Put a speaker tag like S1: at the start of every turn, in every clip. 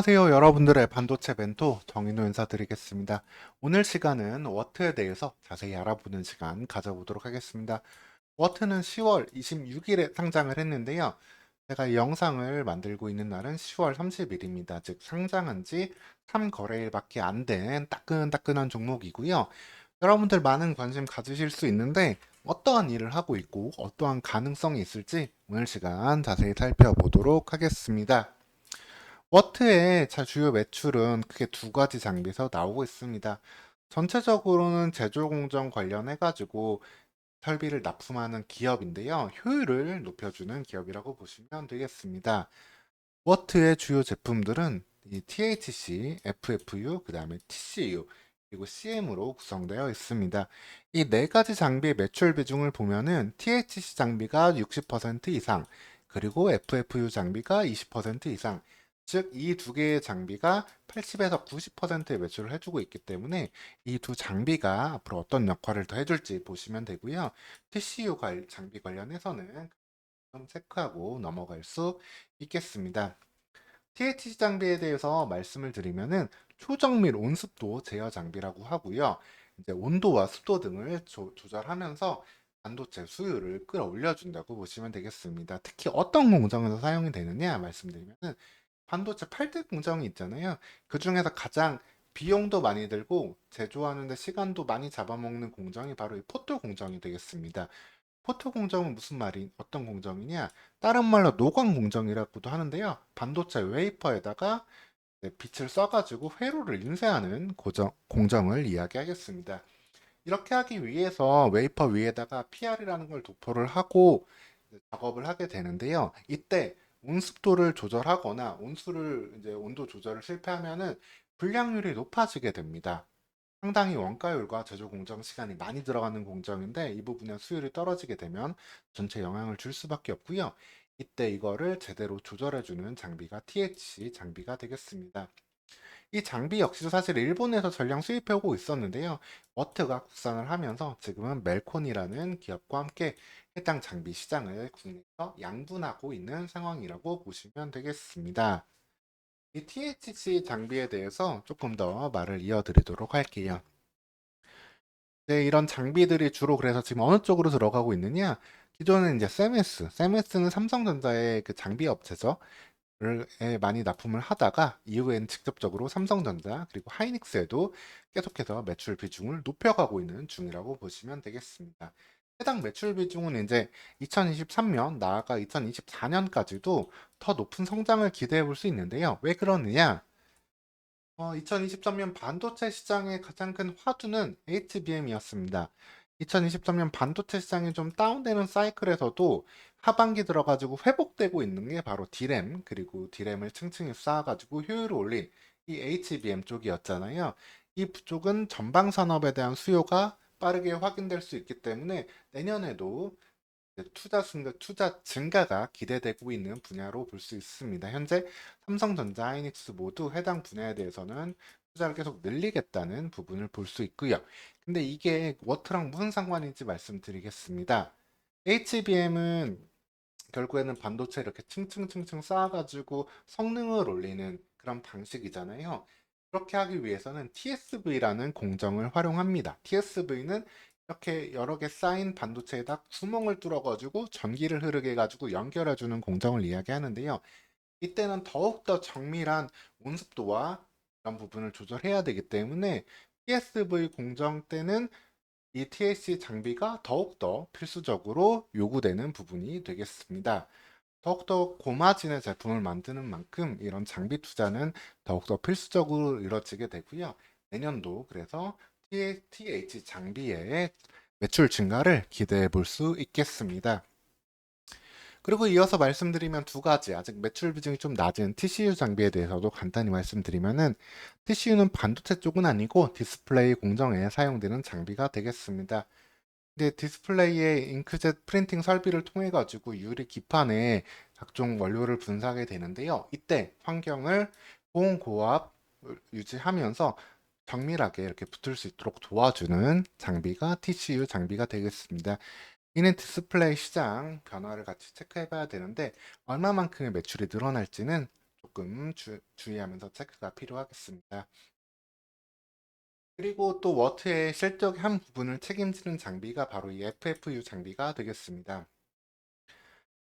S1: 안녕하세요. 여러분들의 반도체 멘토 정인호 인사드리겠습니다. 오늘 시간은 워트에 대해서 자세히 알아보는 시간 가져보도록 하겠습니다. 워트는 10월 26일에 상장을 했는데요. 제가 이 영상을 만들고 있는 날은 10월 30일입니다. 즉 상장한 지 3거래일 밖에 안 된 따끈따끈한 종목이고요. 여러분들 많은 관심 가지실 수 있는데 어떠한 일을 하고 있고 어떠한 가능성이 있을지 오늘 시간 자세히 살펴보도록 하겠습니다. 워트의 자- 주요 매출은 크게 두 가지 장비에서 나오고 있습니다. 전체적으로는 제조 공정 관련해 가지고 설비를 납품하는 기업인데요. 효율을 높여주는 기업이라고 보시면 되겠습니다. 워트의 주요 제품들은 이 THC, FFU, 그 다음에 TCU, 그리고 CM으로 구성되어 있습니다. 이 네 가지 장비의 매출 비중을 보면은 THC 장비가 60% 이상, 그리고 FFU 장비가 20% 이상, 즉, 이 두 개의 장비가 80에서 90%의 매출을 해주고 있기 때문에 이 두 장비가 앞으로 어떤 역할을 더 해줄지 보시면 되고요. TCU 관- 장비 관련해서는 좀 체크하고 넘어갈 수 있겠습니다. THC 장비에 대해서 말씀을 드리면은 초정밀 온습도 제어 장비라고 하고요. 이제 온도와 습도 등을 조, 조절하면서 반도체 수율을 끌어올려 준다고 보시면 되겠습니다. 특히 어떤 공정에서 사용이 되느냐 말씀드리면은 반도체 8대 공정이 있잖아요. 그 중에서 가장 비용도 많이 들고 제조하는데 시간도 많이 잡아먹는 공정이 바로 이 포토 공정이 되겠습니다. 포토 공정은 무슨 말이 어떤 공정이냐? 다른 말로 노광 공정이라고도 하는데요. 반도체 웨이퍼에다가 네, 빛을 써가지고 회로를 인쇄하는 고정, 공정을 이야기하겠습니다. 이렇게 하기 위해서 웨이퍼 위에다가 PR이라는 걸 도포를 하고 작업을 하게 되는데요. 이때 온습도를 조절하거나 온수를 이제 온도 조절을 실패하면은 불량률이 높아지게 됩니다. 상당히 원가율과 제조 공정 시간이 많이 들어가는 공정인데 이 부분에 수율이 떨어지게 되면 전체 영향을 줄 수밖에 없고요. 이때 이거를 제대로 조절해주는 장비가 THC 장비가 되겠습니다. 이 장비 역시도 사실 일본에서 전량 수입해오고 있었는데요. 워트가 국산을 하면서 지금은 멜콘이라는 기업과 함께 해당 장비 시장을 국내에서 양분하고 있는 상황이라고 보시면 되겠습니다. 이 THC 장비에 대해서 조금 더 말을 이어드리도록 할게요. 네, 이런 장비들이 주로 그래서 지금 어느 쪽으로 들어가고 있느냐? 기존은 이제 세메스, 세메스는 삼성전자의 그 장비 업체죠. 를 많이 납품을 하다가 이후엔 직접적으로 삼성전자 그리고 하이닉스에도 계속해서 매출 비중을 높여가고 있는 중이라고 보시면 되겠습니다. 해당 매출 비중은 이제 2023년 나아가 2024년까지도 더 높은 성장을 기대해 볼 수 있는데요. 왜 그러느냐? 어, 2023년 반도체 시장의 가장 큰 화두는 HBM이었습니다. 2023년 반도체 시장이 좀 다운되는 사이클에서도 하반기 들어가지고 회복되고 있는 게 바로 D램 그리고 D램을 층층이 쌓아가지고 효율을 올린 이 HBM 쪽이었잖아요. 이 쪽은 전방 산업에 대한 수요가 빠르게 확인될 수 있기 때문에 내년에도 투자 증가, 투자 증가가 기대되고 있는 분야로 볼 수 있습니다. 현재 삼성전자, 하이닉스 모두 해당 분야에 대해서는 투자를 계속 늘리겠다는 부분을 볼 수 있고요. 근데 이게 워트랑 무슨 상관인지 말씀드리겠습니다. HBM은 결국에는 반도체 이렇게 층층층층 쌓아가지고 성능을 올리는 그런 방식이잖아요. 그렇게 하기 위해서는 TSV라는 공정을 활용합니다. TSV는 이렇게 여러 개 쌓인 반도체에다 구멍을 뚫어가지고 전기를 흐르게 해가지고 연결해주는 공정을 이야기하는데요. 이때는 더욱더 정밀한 온습도와 부분을 조절해야 되기 때문에 TSV 공정 때는 이 TSC 장비가 더욱더 필수적으로 요구되는 부분이 되겠습니다. 더욱더 고마진의 제품을 만드는 만큼 이런 장비 투자는 더욱더 필수적으로 이루어지게 되고요. 내년도 그래서 TH 장비의 매출 증가를 기대해 볼 수 있겠습니다. 그리고 이어서 말씀드리면 두 가지 아직 매출 비중이 좀 낮은 TCU 장비에 대해서도 간단히 말씀드리면은 TCU는 반도체 쪽은 아니고 디스플레이 공정에 사용되는 장비가 되겠습니다. 근데 디스플레이의 잉크젯 프린팅 설비를 통해 가지고 유리 기판에 각종 원료를 분사하게 되는데요. 이때 환경을 고온고압 유지하면서 정밀하게 이렇게 붙을 수 있도록 도와주는 장비가 TCU 장비가 되겠습니다. 이는 디스플레이 시장 변화를 같이 체크해 봐야 되는데 얼마만큼의 매출이 늘어날지는 조금 주, 주의하면서 체크가 필요하겠습니다. 그리고 또 워트의 실적의 한 부분을 책임지는 장비가 바로 이 FFU 장비가 되겠습니다.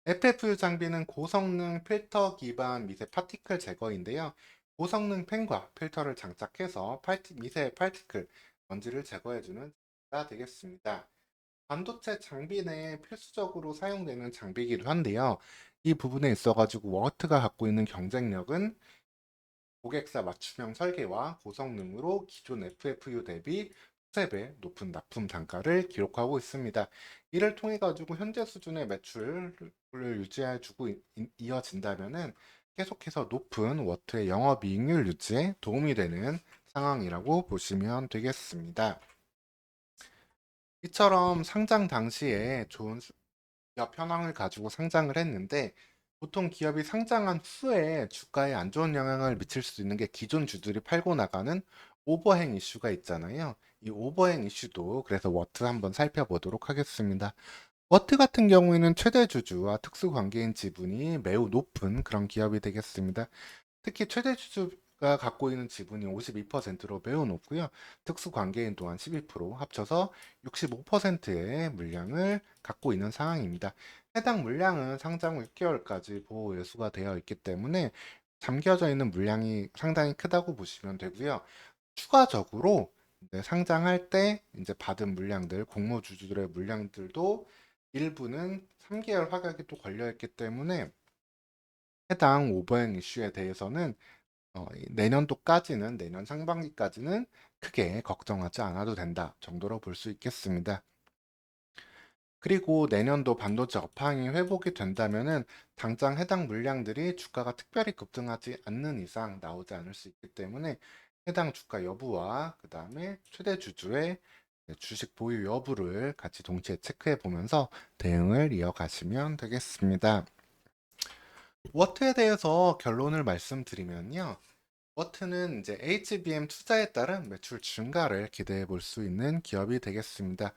S1: FFU 장비는 고성능 필터 기반 미세 파티클 제거인데요. 고성능 펜과 필터를 장착해서 파티- 미세 파티클, 먼지를 제거해주는 장비가 되겠습니다. 반도체 장비 내에 필수적으로 사용되는 장비이기도 한데요. 이 부분에 있어가지고 워트가 갖고 있는 경쟁력은 고객사 맞춤형 설계와 고성능으로 기존 FFU 대비 수세 배 높은 납품 단가를 기록하고 있습니다. 이를 통해 가지고 현재 수준의 매출을 유지해 주고 이어진다면은 계속해서 높은 워트의 영업이익률 유지에 도움이 되는 상황이라고 보시면 되겠습니다. 이처럼 상장 당시에 좋은 수- 기업 현황을 가지고 상장을 했는데 보통 기업이 상장한 후에 주가에 안 좋은 영향을 미칠 수 있는 게 기존 주들이 팔고 나가는 오버행 이슈가 있잖아요. 이 오버행 이슈도 그래서 워트 한번 살펴보도록 하겠습니다. 워트 같은 경우에는 최대 주주와 특수 관계인 지분이 매우 높은 그런 기업이 되겠습니다. 특히 최대 주주 가 갖고 있는 지분이 52%로 매우 높고요. 특수 관계인 또한 12% 합쳐서 65%의 물량을 갖고 있는 상황입니다. 해당 물량은 상장 후 6개월까지 보호 예수가 되어 있기 때문에 잠겨져 있는 물량이 상당히 크다고 보시면 되고요. 추가적으로 상장할 때 이제 받은 물량들, 공모주주들의 물량들도 일부는 3개월 하락이 또 걸려 있기 때문에 해당 오버행 이슈에 대해서는 어, 이 내년도까지는 내년 상반기까지는 크게 걱정하지 않아도 된다 정도로 볼 수 있겠습니다. 그리고 내년도 반도체 업황이 회복이 된다면은 당장 해당 물량들이 주가가 특별히 급등하지 않는 이상 나오지 않을 수 있기 때문에 해당 주가 여부와 그 다음에 최대 주주의 주식 보유 여부를 같이 동시에 체크해 보면서 대응을 이어가시면 되겠습니다. 워트에 대해서 결론을 말씀드리면요. 워트는 이제 HBM 투자에 따른 매출 증가를 기대해 볼 수 있는 기업이 되겠습니다.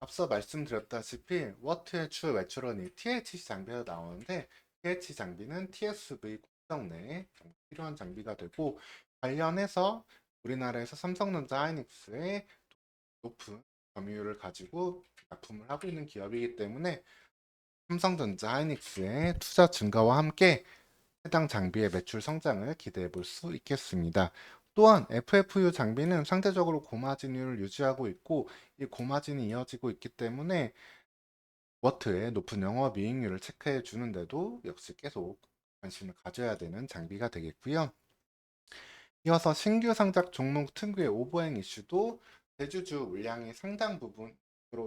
S1: 앞서 말씀드렸다시피 워트의 주 매출원이 THC 장비가 나오는데 THC 장비는 TSV 국정 내에 필요한 장비가 되고 관련해서 우리나라에서 삼성전자 하이닉스의 높은 점유율을 가지고 납품을 하고 있는 기업이기 때문에 삼성전자 하이닉스의 투자 증가와 함께 해당 장비의 매출 성장을 기대해 볼 수 있겠습니다. 또한 FFU 장비는 상대적으로 고마진율을 유지하고 있고 이 고마진이 이어지고 있기 때문에 워트의 높은 영업이익률을 체크해 주는데도 역시 계속 관심을 가져야 되는 장비가 되겠고요. 이어서 신규 상작 종목 특유의 오버행 이슈도 대주주 물량이 상당 부분으로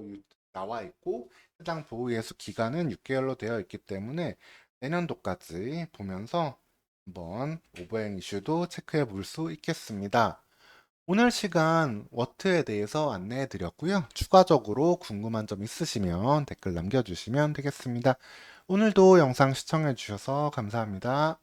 S1: 유- 나와 있고 해당 보호 예수 기간은 6개월로 되어 있기 때문에 내년도까지 보면서 한번 오버행 이슈도 체크해 볼 수 있겠습니다. 오늘 시간 워트에 대해서 안내해 드렸고요. 추가적으로 궁금한 점 있으시면 댓글 남겨주시면 되겠습니다. 오늘도 영상 시청해 주셔서 감사합니다.